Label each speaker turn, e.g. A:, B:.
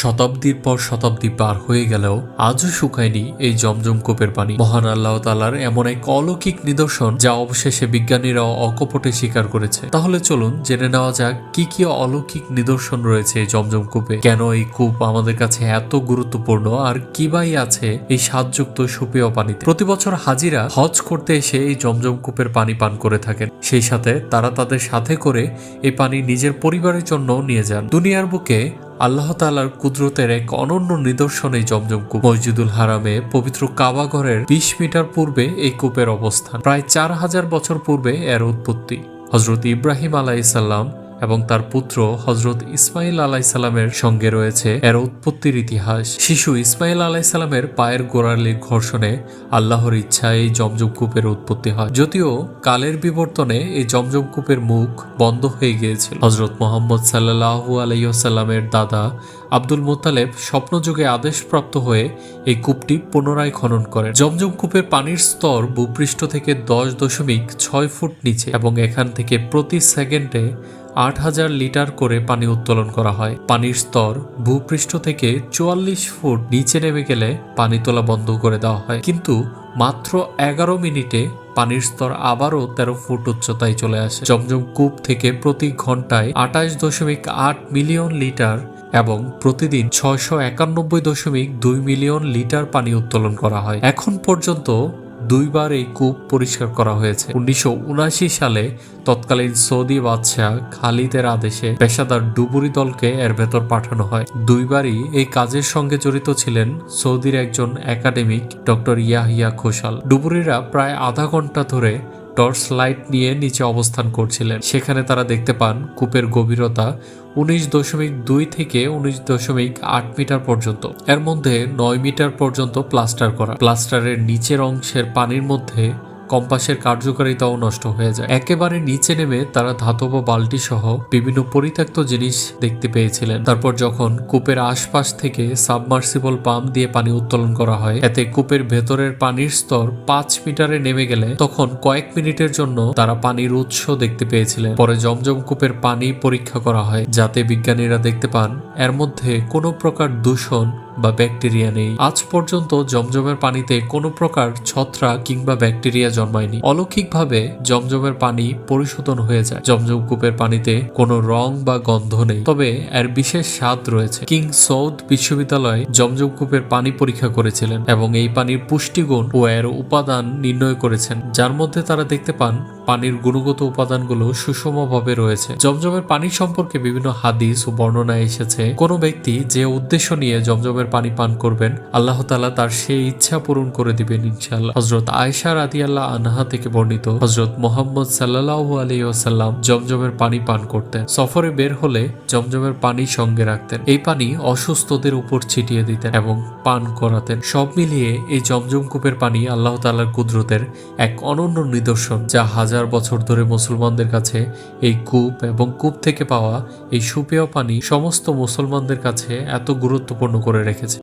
A: শতাব্দীর পর শতাব্দী পার হয়ে গেলেও আজও শুকায়নি এই জমজম কূপের পানি। মহান আল্লাহ তালার এমন এক অলৌকিক নিদর্শন যা অবশেষে বিজ্ঞানীরাও অকপটে স্বীকার করেছে। তাহলে চলুন জেনে নেওয়া যাক কি কি অলৌকিক নিদর্শন রয়েছে এই জমজম কূপে। কেন এই কূপ আমাদের কাছে এত গুরুত্বপূর্ণ আর কি বাই আছে এই স্বাদযুক্ত সুপেয় পানিতে? প্রতি বছর হাজিরা হজ করতে এসে এই জমজম কূপের পানি পান করে থাকেন। সেই সাথে তারা তাদের সাথে করে এই পানি নিজের পরিবারের জন্য নিয়ে যান। দুনিয়ার বুকে আল্লাহ তালার কুদরতের এক অনন্য নিদর্শনে জমজম কূপ। মসজিদুল হারামে পবিত্র কাবাঘরের বিশ মিটার পূর্বে এই কূপের অবস্থান। প্রায় চার হাজার বছর পূর্বে এর উৎপত্তি। হজরত ইব্রাহিম আলাইসাল্লাম এবং তার পুত্র হজরত ইসমাইল আলাইসাল্লামের সঙ্গে রয়েছে এর উৎপত্তির ইতিহাস। শিশু ইসমাইল আলাইসাল্লামের পায়ের গোড়ালির ঘর্ষণে আল্লাহর ইচ্ছায় এই জমজম কূপের উৎপত্তি হয়, যদিও কালের বিবর্তনে এই জমজম কূপের মুখ বন্ধ হয়ে গিয়েছিল। হজরত মোহাম্মদ সাল্লাহু আলাইসাল্লামের দাদা আব্দুল মোতালেব স্বপ্নযুগে আদেশপ্রাপ্ত হয়ে এই কূপটি পুনরায় খনন করেন। জমজম কূপের পানির স্তর ভূপৃষ্ঠ থেকে দশ দশমিক ছয় ফুট নিচে এবং এখান থেকে প্রতি সেকেন্ডে আট হাজার লিটার করে পানি উত্তোলন করা হয়। পানির স্তর ভূপৃষ্ঠ থেকে চুয়াল্লিশ ফুট নিচে নেমে গেলে পানি তোলা বন্ধ করে দেওয়া হয়। কিন্তু মাত্র এগারো মিনিটে পানির স্তর আবারও তেরো ফুট উচ্চতায় চলে আসে। জমজম কূপ থেকে প্রতি ঘন্টায় আঠাশ দশমিক আট মিলিয়ন লিটার এবং প্রতিদিন ছয়শো একানব্বই দশমিক দুই মিলিয়ন লিটার পানি উত্তোলন করা হয়। এখন পর্যন্ত দুইবার এই কূপ পরিষ্কার করা হয়েছে। উনিশশো সালে তৎকালীন সৌদি বাদশাহ খালিদের আদেশে পেশাদার ডুবুরি দলকে এর ভেতর পাঠানো হয়। দুইবারই এই কাজের সঙ্গে জড়িত ছিলেন সৌদির একজন একাডেমিক ডক্টর ইয়াহিয়া খোসাল ডুবুরিরা প্রায় আধা ঘণ্টা ধরে টর্চ লাইট নিয়ে নিচে অবস্থান করছিলেন। সেখানে তারা দেখতে পান, কূপের গভীরতা উনিশ দশমিক দুই থেকে উনিশ দশমিক আট মিটার পর্যন্ত। এর মধ্যে নয় মিটার পর্যন্ত প্লাস্টার করা। প্লাস্টারের নিচের অংশের পানির মধ্যে কম্পাসের কার্যকারিতাও নষ্ট হয়ে যায়। একেবারে নিচে নেমে তারা ধাতব বালটি সহ বিভিন্ন পরিত্যক্ত জিনিস দেখতে পেয়েছিলেন। তারপর যখন কূপের আশপাশ থেকে সাবমার্সিবল পাম্প দিয়ে পানি উত্তোলন করা হয়, এতে কূপের ভেতরের পানির স্তর পাঁচ মিটারে নেমে গেলে তখন কয়েক মিনিটের জন্য তারা পানির উৎস দেখতে পেয়েছিলেন। পরে জমজম কূপের পানি পরীক্ষা করা হয়, যাতে বিজ্ঞানীরা দেখতে পান, এর মধ্যে কোনো প্রকার দূষণ বা ব্যাকটেরিয়া নেই। আজ পর্যন্ত জমজমের পানিতে কোনো প্রকার ছত্রাক কিংবা ব্যাকটেরিয়া জন্মায়নি। অলৌকিকভাবে জমজমের পানি পরিশোধন হয়ে যায়। জমজম কূপের পানিতে কোনো রং বা গন্ধ নেই, তবে এর বিশেষ স্বাদ রয়েছে। কিং সৌদ বিশ্ববিদ্যালয় জমজম কূপের পানি পরীক্ষা করেছিলেন এবং এই পানির পুষ্টিগুণ ও এর উপাদান নির্ণয় করেছেন, যার মধ্যে তারা দেখতে পান পানির গুণগত উপাদানগুলো সুষমভাবে রয়েছে। জমজমের পানি সম্পর্কে বিভিন্ন হাদিস ও বর্ণনা এসেছে, কোনো ব্যক্তি যে উদ্দেশ্য নিয়ে জমজমের পানি পান করবেন, আল্লাহ তালা তার সেই ইচ্ছা পূরণ করে দিবেন ইনশাল্লাহ হজরত আয়সা রাদি আল্লাহ আনহা থেকে বর্ণিত হজরত মোহাম্মদ সাল্লাহ আলী ওসাল্লাম জমজমের পানি পান করতেন। সফরে বের হলে জমজমের পানি সঙ্গে রাখতেন। এই পানি অসুস্থদের উপর ছিটিয়ে দিতেন এবং পান করাতেন। সব মিলিয়ে এই জমজম কূপের পানি আল্লাহ তালার কুদরতের এক অনন্য নিদর্শন, যা হাজার বছর ধরে মুসলমানদের কাছে এই কূপ এবং কূপ থেকে পাওয়া এই সুপেয় পানি সমস্ত মুসলমানদের কাছে এত গুরুত্বপূর্ণ করে রেখেছে।